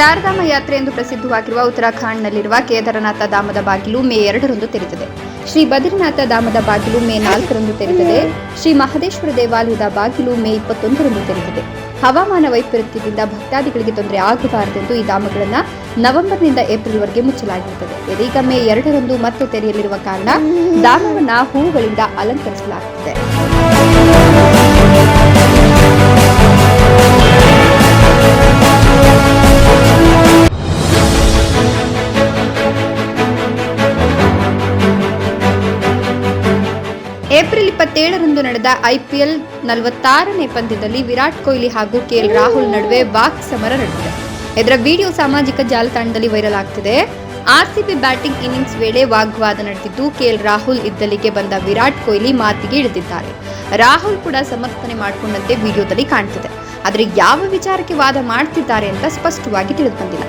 ಚಾರಧಾಮ ಯಾತ್ರೆ ಎಂದು ಪ್ರಸಿದ್ಧವಾಗಿರುವ ಉತ್ತರಾಖಂಡ್ನಲ್ಲಿರುವ ಕೇದಾರನಾಥ ಧಾಮದ ಬಾಗಿಲು ಮೇ ಎರಡರಂದು ತೆರೆದಿದೆ. ಶ್ರೀ ಬದ್ರಿನಾಥ ಧಾಮದ ಬಾಗಿಲು ಮೇ ನಾಲ್ಕರಂದು ತೆರೆದಿದೆ. ಶ್ರೀ ಮಹದೇಶ್ವರ ದೇವಾಲಯದ ಬಾಗಿಲು ಮೇ ಇಪ್ಪತ್ತೊಂದರಂದು ತೆರೆದಿದೆ. ಹವಾಮಾನ ವೈಪರೀತ್ಯದಿಂದ ಭಕ್ತಾದಿಗಳಿಗೆ ತೊಂದರೆ ಆಗಬಾರದೆಂದು ಈ ಧಾಮಗಳನ್ನು ನವೆಂಬರ್ನಿಂದ ಏಪ್ರಿಲ್ವರೆಗೆ ಮುಚ್ಚಲಾಗಿರುತ್ತದೆ. ಇದೀಗ ಮೇ ಎರಡರಂದು ಮತ್ತೆ ತೆರೆಯಲಿರುವ ಕಾರಣ ಧಾಮವನ್ನು ಹೂವುಗಳಿಂದ ಅಲಂಕರಿಸಲಾಗುತ್ತದೆ. ಏಪ್ರಿಲ್ ಇಪ್ಪತ್ತೇಳರಂದು ನಡೆದ ಐಪಿಎಲ್ ನಲವತ್ತಾರನೇ ಪಂದ್ಯದಲ್ಲಿ ವಿರಾಟ್ ಕೊಹ್ಲಿ ಹಾಗೂ ಕೆಎಲ್ ರಾಹುಲ್ ನಡುವೆ ಬಾಕ್ ಸಮರ ನಡೆದಿದೆ. ಇದರ ವಿಡಿಯೋ ಸಾಮಾಜಿಕ ಜಾಲತಾಣದಲ್ಲಿ ವೈರಲ್ ಆಗ್ತಿದೆ. ಆರ್ಸಿಬಿ ಬ್ಯಾಟಿಂಗ್ ಇನ್ನಿಂಗ್ಸ್ ವೇಳೆ ವಾಗ್ವಾದ ನಡೆದಿದ್ದು ಕೆಎಲ್ ರಾಹುಲ್ ಇದ್ದಲ್ಲಿಗೆ ಬಂದ ವಿರಾಟ್ ಕೊಹ್ಲಿ ಮಾತಿಗೆ ಇಳಿದಿದ್ದಾರೆ. ರಾಹುಲ್ ಕೂಡ ಸಮರ್ಥನೆ ಮಾಡಿಕೊಂಡಂತೆ ವಿಡಿಯೋದಲ್ಲಿ ಕಾಣ್ತಿದೆ. ಆದರೆ ಯಾವ ವಿಚಾರಕ್ಕೆ ವಾದ ಮಾಡ್ತಿದ್ದಾರೆ ಅಂತ ಸ್ಪಷ್ಟವಾಗಿ ತಿಳಿದು ಬಂದಿಲ್ಲ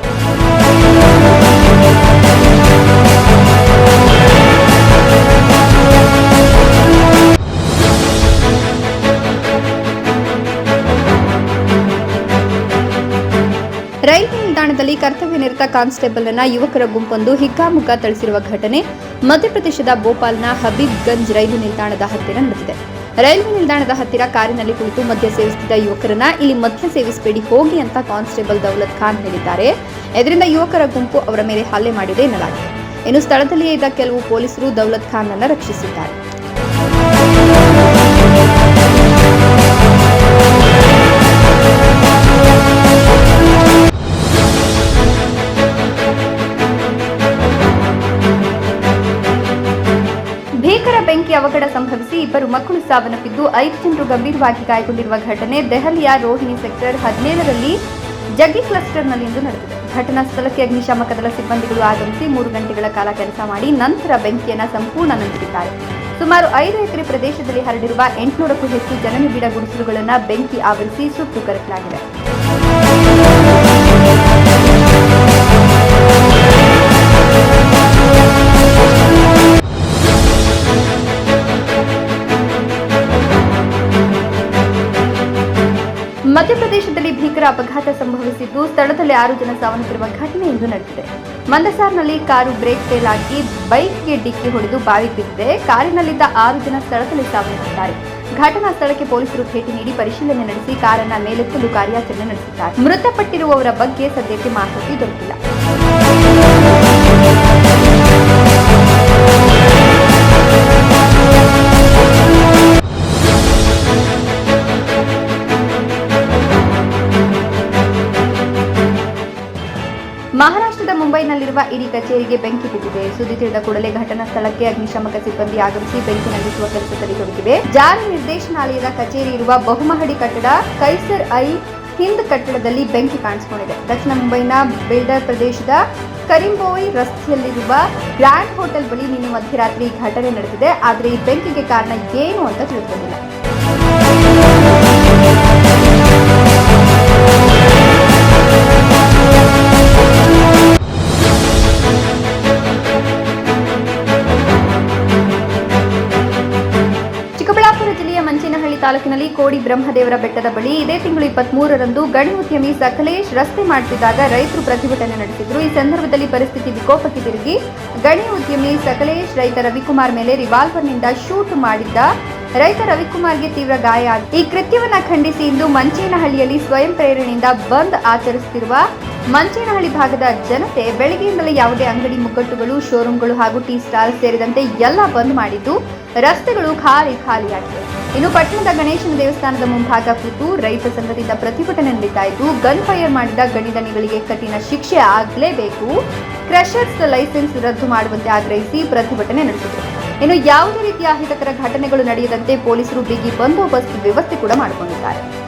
ರೈಲ್ವೆ ನಿಲ್ದಾಣದಲ್ಲಿ ಕರ್ತವ್ಯ ನಿರತ ಕಾನ್ಸ್ಟೇಬಲ್ ಅನ್ನ ಯುವಕರ ಗುಂಪೊಂದು ಹಿಗ್ಗಾಮುಗ್ಗ ಥಳಿಸಿರುವ ಘಟನೆ ಮಧ್ಯಪ್ರದೇಶದ ಭೋಪಾಲ್ನ ಹಬೀಬ್ಗಂಜ್ ರೈಲು ನಿಲ್ದಾಣದ ಹತ್ತಿರ ನಡೆದಿದೆ. ರೈಲ್ವೆ ನಿಲ್ದಾಣದ ಹತ್ತಿರ ಕಾರಿನಲ್ಲಿ ಕುಳಿತು ಮದ್ಯ ಸೇವಿಸುತ್ತಿದ್ದ ಯುವಕರನ್ನ ಇಲ್ಲಿ ಮದ್ಯ ಸೇವಿಸಬೇಡಿ, ಹೋಗಿ ಅಂತ ಕಾನ್ಸ್ಟೇಬಲ್ ದೌಲತ್ ಖಾನ್ ಹೇಳಿದ್ದಾರೆ. ಇದರಿಂದ ಯುವಕರ ಗುಂಪು ಅವರ ಮೇಲೆ ಹಲ್ಲೆ ಮಾಡಿದೆ ಎನ್ನಲಾಗಿದೆ. ಇನ್ನು ಸ್ಥಳದಲ್ಲಿಯೇ ಇದ್ದ ಕೆಲವು ಪೊಲೀಸರು ದೌಲತ್ ಖಾನ್ ಅನ್ನ ರಕ್ಷಿಸಿದ್ದಾರೆ. ಬೆಂಕಿ ಅವಘಡ ಸಂಭವಿಸಿ ಇಬ್ಬರು ಮಕ್ಕಳು ಸಾವನ್ನಪ್ಪಿದ್ದು ಐದು ಜನರು ಗಂಭೀರವಾಗಿ ಗಾಯಗೊಂಡಿರುವ ಘಟನೆ ದೆಹಲಿಯ ರೋಹಿಣಿ ಸೆಕ್ಟರ್ ಹದಿನೇಳರಲ್ಲಿ ಜಗ್ಗಿ ಕ್ಲಸ್ಟರ್ನಲ್ಲಿ ಇಂದು ನಡೆದಿದೆ. ಘಟನಾ ಸ್ಥಳಕ್ಕೆ ಅಗ್ನಿಶಾಮಕ ದಳ ಸಿಬ್ಬಂದಿಗಳು ಆಗಮಿಸಿ ಮೂರು ಗಂಟೆಗಳ ಕಾಲ ಕೆಲಸ ಮಾಡಿ ನಂತರ ಬೆಂಕಿಯನ್ನು ಸಂಪೂರ್ಣ ನಂದಿಸಿದ್ದಾರೆ. ಸುಮಾರು ಐದು ಎಕರೆ ಪ್ರದೇಶದಲ್ಲಿ ಹರಡಿರುವ ಎಂಟುನೂರಕ್ಕೂ ಹೆಚ್ಚು ಜನನಿಬಿಡ ಗುಡಿಸಲುಗಳನ್ನು ಬೆಂಕಿ ಆವರಿಸಿ ಸುಟ್ಟು ಕರಕಲಾಗಿದೆ. ಮಧ್ಯಪ್ರದೇಶದಲ್ಲಿ ಭೀಕರ ಅಪಘಾತ ಸಂಭವಿಸಿದ್ದು ಸ್ಥಳದಲ್ಲಿ ಆರು ಜನ ಸಾವನ್ನಪ್ಪಿರುವ ಘಟನೆ ಇಂದು ನಡೆದಿದೆ. ಮಂದಸಾರ್ನಲ್ಲಿ ಕಾರು ಬ್ರೇಕ್ ಫೇಲ್ ಆಗಿ ಬೈಕ್ಗೆ ಡಿಕ್ಕಿ ಹೊಡೆದು ಬಾವಿ ಬಿದ್ದಿದೆ. ಕಾರಿನಲ್ಲಿದ್ದ ಆರು ಜನ ಸ್ಥಳದಲ್ಲಿ ಸಾವನ್ನಪ್ಪಿದ್ದಾರೆ. ಘಟನಾ ಸ್ಥಳಕ್ಕೆ ಪೊಲೀಸರು ಭೇಟಿ ನೀಡಿ ಪರಿಶೀಲನೆ ನಡೆಸಿ ಕಾರನ್ನ ಮೇಲೆತ್ತಲು ಕಾರ್ಯಾಚರಣೆ ನಡೆಸಿದ್ದಾರೆ. ಮೃತಪಟ್ಟಿರುವವರ ಬಗ್ಗೆ ಸದ್ಯಕ್ಕೆ ಮಾಹಿತಿ ದೊರೆತಿಲ್ಲ ಮುಂಬೈನಲ್ಲಿರುವ ಇಡಿ ಕಚೇರಿಗೆ ಬೆಂಕಿ ಬಿದ್ದಿದೆ. ಸುದ್ದಿ ತಿಳಿದ ಕೂಡಲೇ ಘಟನಾ ಸ್ಥಳಕ್ಕೆ ಅಗ್ನಿಶಾಮಕ ಸಿಬ್ಬಂದಿ ಆಗಮಿಸಿ ಬೆಂಕಿ ನಂದಿಸುವ ಕೆಲಸದಲ್ಲಿ ತೊಡಗಿವೆ ಜಾರಿ ನಿರ್ದೇಶನಾಲಯದ ಕಚೇರಿ ಇರುವ ಬಹುಮಹಡಿ ಕಟ್ಟಡ ಕೈಸರ್ ಐ ಹಿಂದ್ ಕಟ್ಟಡದಲ್ಲಿ ಬೆಂಕಿ ಕಾಣಿಸಿಕೊಂಡಿದೆ. ದಕ್ಷಿಣ ಮುಂಬೈನ ಬಿಲ್ಡರ್ ಪ್ರದೇಶದ ಕರಿಂಬೋಯಿ ರಸ್ತೆಯಲ್ಲಿರುವ ಗ್ರ್ಯಾಂಡ್ ಹೋಟೆಲ್ ಬಳಿ ನಿನ್ನೆ ಮಧ್ಯರಾತ್ರಿ ಘಟನೆ ನಡೆದಿದೆ. ಆದರೆ ಈ ಬೆಂಕಿಗೆ ಕಾರಣ ಏನು ಅಂತ ತಿಳಿದುಬಂದಿಲ್ಲ. ಜಿಲ್ಲೆಯ ಮಂಚೇನಹಳ್ಳಿ ತಾಲೂಕಿನಲ್ಲಿ ಕೋಡಿ ಬ್ರಹ್ಮದೇವರ ಬೆಟ್ಟದ ಬಳಿ ಇದೇ ತಿಂಗಳು ಇಪ್ಪತ್ಮೂರರಂದು ಗಣಿ ಉದ್ಯಮಿ ಸಕಲೇಶ್ ರಸ್ತೆ ಮಾಡುತ್ತಿದ್ದಾಗ ರೈತರು ಪ್ರತಿಭಟನೆ ನಡೆಸಿದ್ರು ಈ ಸಂದರ್ಭದಲ್ಲಿ ಪರಿಸ್ಥಿತಿ ವಿಕೋಪಕ್ಕೆ ತಿರುಗಿ ಗಣಿ ಉದ್ಯಮಿ ಸಕಲೇಶ್ ರೈತ ರವಿಕುಮಾರ್ ಮೇಲೆ ರಿವಾಲ್ವರ್ನಿಂದ ಶೂಟ್ ಮಾಡಿದ್ದ ರೈತ ರವಿಕುಮಾರ್ಗೆ ತೀವ್ರ ಗಾಯ. ಈ ಕೃತ್ಯವನ್ನ ಖಂಡಿಸಿ ಇಂದು ಮಂಚೇನಹಳ್ಳಿಯಲ್ಲಿ ಸ್ವಯಂ ಪ್ರೇರಣೆಯಿಂದ ಬಂದ್ ಆಚರಿಸುತ್ತಿರುವ ಮಂಚೇನಹಳ್ಳಿ ಭಾಗದ ಜನತೆ ಬೆಳಗ್ಗೆಯಿಂದಲೇ ಯಾವುದೇ ಅಂಗಡಿ ಮುಗ್ಗಟ್ಟುಗಳು ಶೋರೂಮ್ಗಳು ಹಾಗೂ ಟೀ ಸ್ಟಾಲ್ ಸೇರಿದಂತೆ ಎಲ್ಲ ಬಂದ್ ಮಾಡಿದ್ದು ರಸ್ತೆಗಳು ಖಾಲಿ ಖಾಲಿಯಾಗಿವೆ ಇನ್ನು ಪಟ್ಟಣದ ಗಣೇಶನ ದೇವಸ್ಥಾನದ ಮುಂಭಾಗ ಕುರಿತು ರೈತ ಸಂಘದಿಂದ ಪ್ರತಿಭಟನೆ ನಡೀತಾ ಇದ್ದು ಗನ್ ಫೈರ್ ಮಾಡಿದ ಗಣಿದನಿಗಳಿಗೆ ಕಠಿಣ ಶಿಕ್ಷೆ ಆಗಲೇಬೇಕು. ಕ್ರಷರ್ಸ್ ಲೈಸೆನ್ಸ್ ರದ್ದು ಮಾಡುವಂತೆ ಆಗ್ರಹಿಸಿ ಪ್ರತಿಭಟನೆ ನಡೆಸಿದರು. ಇನ್ನು ಯಾವುದೇ ರೀತಿಯ ಅಹಿತಕರ ಘಟನೆಗಳು ನಡೆಯದಂತೆ ಪೊಲೀಸರು ಬಿಗಿ ಬಂದೋಬಸ್ತ್ ವ್ಯವಸ್ಥೆ ಕೂಡ ಮಾಡಿಕೊಂಡಿದ್ದಾರೆ.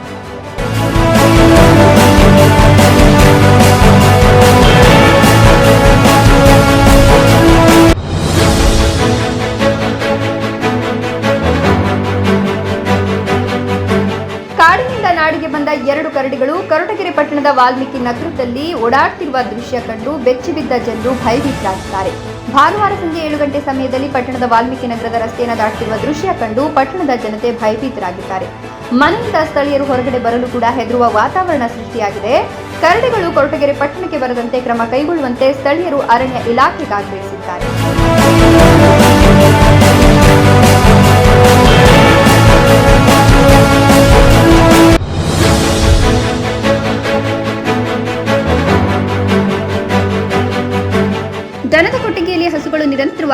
ವಾಲ್ಮೀಕಿ ನಗರದಲ್ಲಿ ಓಡಾಡ್ತಿರುವ ದೃಶ್ಯ ಕಂಡು ಬೆಚ್ಚಿಬಿದ್ದ ಜನರು ಭಯಭೀತರಾಗಿದ್ದಾರೆ. ಭಾನುವಾರ ಸಂಜೆ ಏಳು ಗಂಟೆ ಸಮಯದಲ್ಲಿ ಪಟ್ಟಣದ ವಾಲ್ಮೀಕಿ ನಗರದ ರಸ್ತೆಯನ್ನು ದಾಟುತ್ತಿರುವ ದೃಶ್ಯ ಕಂಡು ಪಟ್ಟಣದ ಜನತೆ ಭಯಭೀತರಾಗಿದ್ದಾರೆ. ಮನೆಯಿಂದ ಸ್ಥಳೀಯರು ಹೊರಗಡೆ ಬರಲು ಕೂಡ ಹೆದರುವ ವಾತಾವರಣ ಸೃಷ್ಟಿಯಾಗಿದೆ. ಕರಡಿಗಳು ಕೊರಟಗೆರೆ ಪಟ್ಟಣಕ್ಕೆ ಬರದಂತೆ ಕ್ರಮ ಕೈಗೊಳ್ಳುವಂತೆ ಸ್ಥಳೀಯರು ಅರಣ್ಯ ಇಲಾಖೆಗೆ ಆಗ್ರಹಿಸಿದ್ದಾರೆ.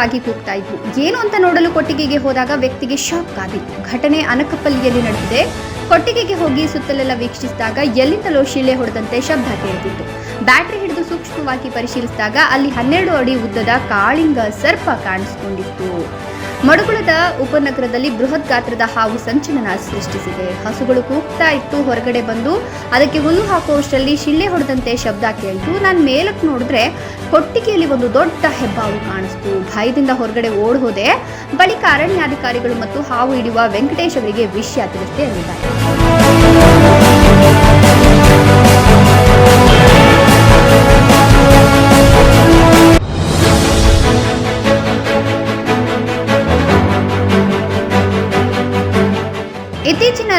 ನಿರಂತರವಾಗಿ ಕೂಗ್ತಾ ಇದ್ವು. ಏನು ಅಂತ ನೋಡಲು ಕೊಟ್ಟಿಗೆಗೆ ಹೋದಾಗ ವ್ಯಕ್ತಿಗೆ ಶಾಕ್ ಆಗಿತ್ತು. ಘಟನೆ ಅನಕಪಲ್ಲಿಯಲ್ಲಿ ನಡೆದಿದೆ. ಕೊಟ್ಟಿಗೆಗೆ ಹೋಗಿ ಸುತ್ತಲೆಲ್ಲ ವೀಕ್ಷಿಸಿದಾಗ ಎಲ್ಲಿಂದಲೋ ಶಿಲೆ ಹೊಡೆದಂತೆ ಶಬ್ದ ಕೇಳುತ್ತಿತ್ತು ಬ್ಯಾಟರಿ ಹಿಡಿದು ಸೂಕ್ಷ್ಮವಾಗಿ ಪರಿಶೀಲಿಸಿದಾಗ ಅಲ್ಲಿ ಹನ್ನೆರಡು ಅಡಿ ಉದ್ದದ ಕಾಳಿಂಗ ಸರ್ಪ ಕಾಣಿಸಿಕೊಂಡಿತ್ತು. ಮಡುಗುಳದ ಉಪನಗರದಲ್ಲಿ ಬೃಹತ್ ಗಾತ್ರದ ಹಾವು ಸಂಚಲನ ಸೃಷ್ಟಿಸಿದೆ. ಹಸುಗಳು ಕೂಗ್ತಾ ಇತ್ತು. ಹೊರಗಡೆ ಬಂದು ಅದಕ್ಕೆ ಹುಲ್ಲು ಹಾಕುವಷ್ಟರಲ್ಲಿ ಶಿಳ್ಳೆ ಹೊಡೆದಂತೆ ಶಬ್ದ ಕೇಳಿತು. ನಾನು ಮೇಲಕ್ಕೆ ನೋಡಿದ್ರೆ ಕೊಟ್ಟಿಗೆಯಲ್ಲಿ ಒಂದು ದೊಡ್ಡ ಹೆಬ್ಬಾವು ಕಾಣಿಸ್ತು. ಭಯದಿಂದ ಹೊರಗಡೆ ಓಡ್ ಹೋದೆ ಬಳಿಕ ಅರಣ್ಯಾಧಿಕಾರಿಗಳು ಮತ್ತು ಹಾವು ಹಿಡಿಯುವ ವೆಂಕಟೇಶ್ ಅವರಿಗೆ ವಿಷಯ ತಿಳಿಸಿದೆ ಎಂದಿದ್ದಾರೆ.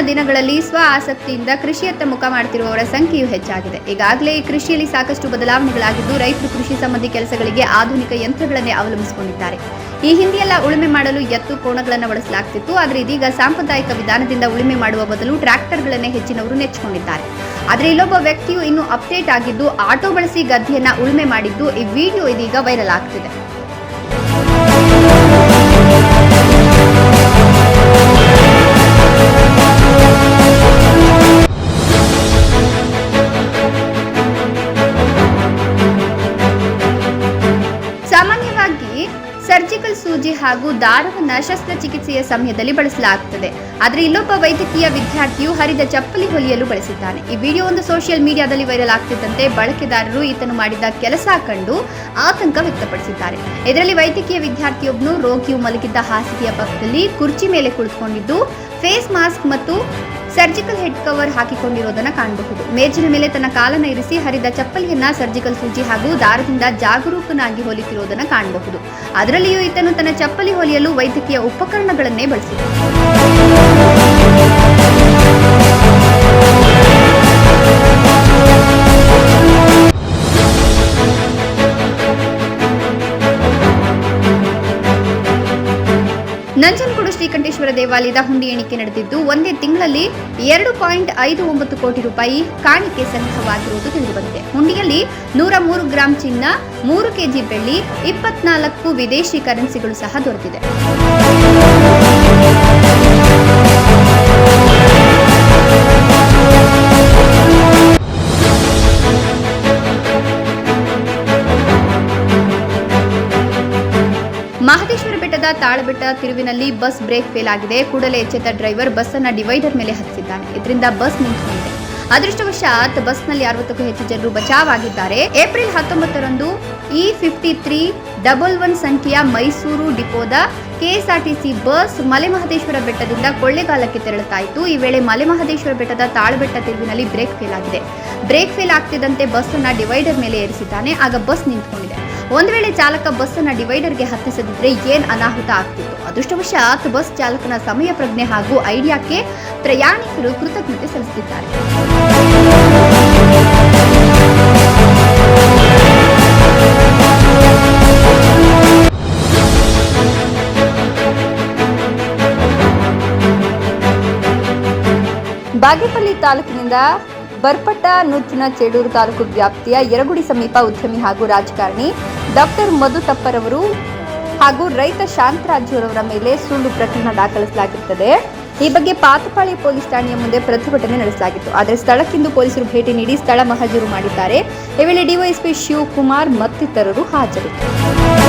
ದಿನಗಳಲ್ಲಿ ಸ್ವ ಆಸಕ್ತಿಯಿಂದ ಕೃಷಿಯತ್ತ ಮುಖ ಮಾಡ್ತಿರುವವರ ಸಂಖ್ಯೆಯೂ ಹೆಚ್ಚಾಗಿದೆ. ಈಗಾಗಲೇ ಈ ಕೃಷಿಯಲ್ಲಿ ಸಾಕಷ್ಟು ಬದಲಾವಣೆಗಳಾಗಿದ್ದು, ರೈತರು ಕೃಷಿ ಸಂಬಂಧಿ ಕೆಲಸಗಳಿಗೆ ಆಧುನಿಕ ಯಂತ್ರಗಳನ್ನೇ ಅವಲಂಬಿಸಿಕೊಂಡಿದ್ದಾರೆ. ಈ ಹಿಂದೆಯೆಲ್ಲ ಉಳುಮೆ ಮಾಡಲು ಎತ್ತು, ಕೋಣಗಳನ್ನು ಬಳಸಲಾಗ್ತಿತ್ತು. ಆದರೆ ಇದೀಗ ಸಾಂಪ್ರದಾಯಿಕ ವಿಧಾನದಿಂದ ಉಳುಮೆ ಮಾಡುವ ಬದಲು ಟ್ರ್ಯಾಕ್ಟರ್ಗಳನ್ನೇ ಹೆಚ್ಚಿನವರು ನೆಚ್ಚಿಕೊಂಡಿದ್ದಾರೆ. ಆದರೆ ಇಲ್ಲೊಬ್ಬ ವ್ಯಕ್ತಿಯು ಇನ್ನೂ ಅಪ್ಡೇಟ್ ಆಗಿದ್ದು, ಆಟೋ ಬಳಸಿ ಗದ್ದೆಯನ್ನ ಉಳುಮೆ ಮಾಡಿದ್ದು ಈ ವಿಡಿಯೋ ಇದೀಗ ವೈರಲ್ ಆಗ್ತಿದೆ. ಹಾಗೂ ದಾರವನ್ನು ಶಸ್ತ್ರಚಿಕಿತ್ಸೆಯ ಸಮಯದಲ್ಲಿ ಬಳಸಲಾಗುತ್ತದೆ. ಆದರೆ ಇಲ್ಲೊಬ್ಬ ವೈದ್ಯಕೀಯ ವಿದ್ಯಾರ್ಥಿಯು ಹರಿದ ಚಪ್ಪಲಿ ಹೊಲಿಯಲು ಬಳಸಿದ್ದಾನೆ. ಈ ವಿಡಿಯೋ ಒಂದು ಸೋಷಿಯಲ್ ಮೀಡಿಯಾದಲ್ಲಿ ವೈರಲ್ ಆಗ್ತಿದ್ದಂತೆ ಬಳಕೆದಾರರು ಈತನು ಮಾಡಿದ ಕೆಲಸ ಕಂಡು ಆತಂಕ ವ್ಯಕ್ತಪಡಿಸಿದ್ದಾರೆ. ಇದರಲ್ಲಿ ವೈದ್ಯಕೀಯ ವಿದ್ಯಾರ್ಥಿಯೊಬ್ಬನು ರೋಗಿಯು ಮಲಗಿದ್ದ ಹಾಸಿಗೆಯ ಪಕ್ಕದಲ್ಲಿ ಕುರ್ಚಿ ಮೇಲೆ ಕುಳಿತುಕೊಂಡಿದ್ದು, ಫೇಸ್ ಮಾಸ್ಕ್ ಮತ್ತು ಸರ್ಜಿಕಲ್ ಹೆಡ್ ಕವರ್ ಹಾಕಿಕೊಂಡಿರೋದನ್ನ ಕಾಣಬಹುದು. ಮೇಜಿನ ಮೇಲೆ ತನ್ನ ಕಾಲನ್ನ ಇರಿಸಿ ಹರಿದ ಚಪ್ಪಲಿಯನ್ನ ಸರ್ಜಿಕಲ್ ಸೂಜಿ ಹಾಗೂ ದಾರದಿಂದ ಜಾಗರೂಕನಾಗಿ ಹೊಲಿತಿರೋದನ್ನ ಕಾಣಬಹುದು. ಅದರಲ್ಲಿಯೂ ಈತನು ತನ್ನ ಚಪ್ಪಲಿ ಹೊಲಿಯಲು ವೈದ್ಯಕೀಯ ಉಪಕರಣಗಳನ್ನೇ ಬಳಸಿದ. ನಂಜನಗೂಡು ಶ್ರೀಕಂಠೇಶ್ವರ ದೇವಾಲಯದ ಹುಂಡಿ ಎಣಿಕೆ ನಡೆದಿದ್ದು, ಒಂದೇ ತಿಂಗಳಲ್ಲಿ ಎರಡು ಪಾಯಿಂಟ್ ಐದು ಒಂಬತ್ತು ಕೋಟಿ ರೂಪಾಯಿ ಕಾಣಿಕೆ ಸಂಗ್ರಹವಾಗಿರುವುದು ತಿಳಿದುಬಂದಿದೆ. ಹುಂಡಿಯಲ್ಲಿ ನೂರ ಮೂರು ಗ್ರಾಂ ಚಿನ್ನ, ಮೂರು ಕೆಜಿ ಬೆಳ್ಳಿ, ಇಪ್ಪತ್ನಾಲ್ಕು ವಿದೇಶಿ ಕರೆನ್ಸಿಗಳು ಸಹ ದೊರೆತಿದೆ. ತಾಳಬೆಟ್ಟ ತಿರುವಿನಲ್ಲಿ ಬಸ್ ಬ್ರೇಕ್ ಫೇಲ್ ಆಗಿದೆ. ಕೂಡಲೇ ಎಚ್ಚೆತ್ತ ಡ್ರೈವರ್ ಬಸ್ ಅನ್ನ ಡಿವೈಡರ್ ಮೇಲೆ ಹತ್ತಿಸಿದ್ದಾನೆ. ಇದರಿಂದ ಬಸ್ ನಿಂತುಕೊಂಡಿದೆ ಅದೃಷ್ಟವಶಾತ್ ಬಸ್ನಲ್ಲಿ ಅರವತ್ತಕ್ಕೂ ಹೆಚ್ಚು ಜನರು ಬಚಾವಾಗಿದ್ದಾರೆ. ಏಪ್ರಿಲ್ ಹತ್ತೊಂಬತ್ತರಂದು E fifty three double one ಸಂಖ್ಯೆಯ ಮೈಸೂರು ಡಿಪೋದ ಕೆಎಸ್ಆರ್ಟಿಸಿ ಬಸ್ ಮಲೆಮಹದೇಶ್ವರ ಬೆಟ್ಟದಿಂದ ಕೊಳ್ಳೆಗಾಲಕ್ಕೆ ತೆರಳುತ್ತಾ ಇತ್ತು. ಈ ವೇಳೆ ಮಲೆಮಹದೇಶ್ವರ ಬೆಟ್ಟದ ತಾಳ್ಬೆಟ್ಟ ತಿರುವಿನಲ್ಲಿ ಬ್ರೇಕ್ ಫೇಲ್ ಆಗಿದೆ. ಬ್ರೇಕ್ ಫೇಲ್ ಆಗ್ತಿದ್ದಂತೆ ಬಸ್ ಅನ್ನ ಡಿವೈಡರ್ ಮೇಲೆ ಏರಿಸಿದ್ದಾನೆ. ಆಗ ಬಸ್ ನಿಂತ್ಕೊಂಡಿದೆ. ಒಂದು ವೇಳೆ ಚಾಲಕ ಬಸ್ ಅನ್ನ ಡಿವೈಡರ್ಗೆ ಹತ್ತಿಸದಿದ್ರೆ ಏನ್ ಅನಾಹುತ ಆಗ್ತಿತ್ತು? ಅದೃಷ್ಟವಶಾತ್ ಬಸ್ ಚಾಲಕನ ಸಮಯ ಪ್ರಜ್ಞೆ ಹಾಗೂ ಐಡಿಯಾಕ್ಕೆ ಪ್ರಯಾಣಿಕರು ಕೃತಜ್ಞತೆ ಸಲ್ಲಿಸಿದ್ದಾರೆ ಬಾಗೇಪಲ್ಲಿ ತಾಲೂಕಿನಿಂದ ಬರ್ಪಟ್ಟ ನುಚ್ಚಿನ ಚೇಡೂರು ತಾಲೂಕು ವ್ಯಾಪ್ತಿಯ ಯರಗುಡಿ ಸಮೀಪ ಉದ್ಯಮಿ ಹಾಗೂ ರಾಜಕಾರಣಿ ಡಾಕ್ಟರ್ ಮಧು ತಪ್ಪರವರು ಹಾಗೂ ರೈತ ಶಾಂತರಾಜ್ಯವರವರ ಮೇಲೆ ಸುಳ್ಳು ಪ್ರಕರಣ ದಾಖಲಿಸಲಾಗಿರುತ್ತದೆ. ಈ ಬಗ್ಗೆ ಪಾತಪಾಳಿ ಪೊಲೀಸ್ ಠಾಣೆಯ ಮುಂದೆ ಪ್ರತಿಭಟನೆ ನಡೆಸಲಾಗಿತ್ತು. ಆದರೆ ಸ್ಥಳಕ್ಕಿಂದು ಪೊಲೀಸರು ಭೇಟಿ ನೀಡಿ ಸ್ಥಳ ಮಹಜೂರು ಮಾಡಿದ್ದಾರೆ. ಈ ವೇಳೆ ಡಿವೈಎಸ್ಪಿ ಶಿವಕುಮಾರ್ ಮತ್ತಿತರರು ಹಾಜರಿದ್ದರು